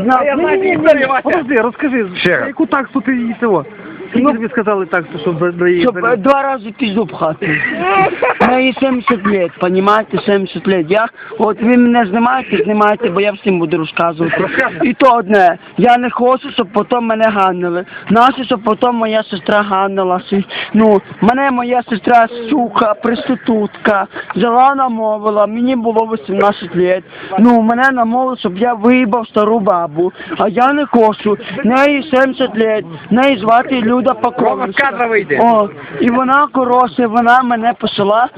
На, я ні, знаю ні, ні, ні, Подожди, розкажи, Ще раз. яку таксу ти їй цього? Скільки тобі сказали таксу, щоб до- її Щоб е, два рази пизду пхати. Мені 70 лет, понимаете, 70 лет. Я, от ви мене знімаєте, знімаєте, бо я всім буду розказувати. І то одне, я не хочу, щоб потім мене ганили. Нащо, щоб потім моя сестра ганила. Си- Ну, мене моя сестра сука, проститутка, взяла намовила, мені було 18 лет. Ну, мене намовили, щоб я виїбав стару бабу. А я не хочу. Неї 70 лет, неї звати Люда Паковська. О, і вона коросе, вона мене посила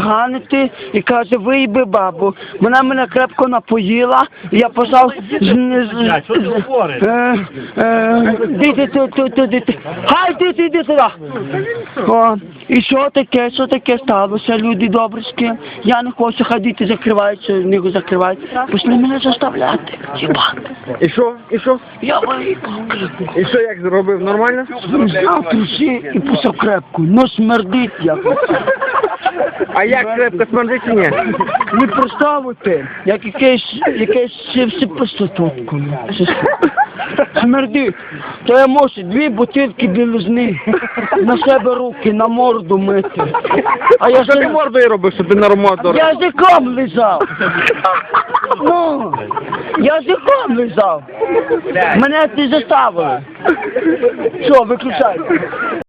ганити і каже, вийби бабу. Вона мене крепко напоїла, і я ти говориш? Е, е, Діти, ти, ти, ти, ти, ти. Хай діти, іди сюди. О, і що таке, що таке сталося, люди добрські? Я не хочу, хай діти закриваються, них закривають. Пішли мене заставляти, І що? І що? Я виїбав. І що, як зробив? Нормально? Зняв труси і пусав крепку, Ну смердить як. А як крепко смердить чи ні? Не представити, як якесь, якесь всі проститутку. Смердить. То я можу дві бутилки білизни на себе руки, на морду мити. А я ти ж мордою робиш, щоб ти ромоту? язиком лизав. Ну, язиком лизав. Мене не заставили. Що, виключайте.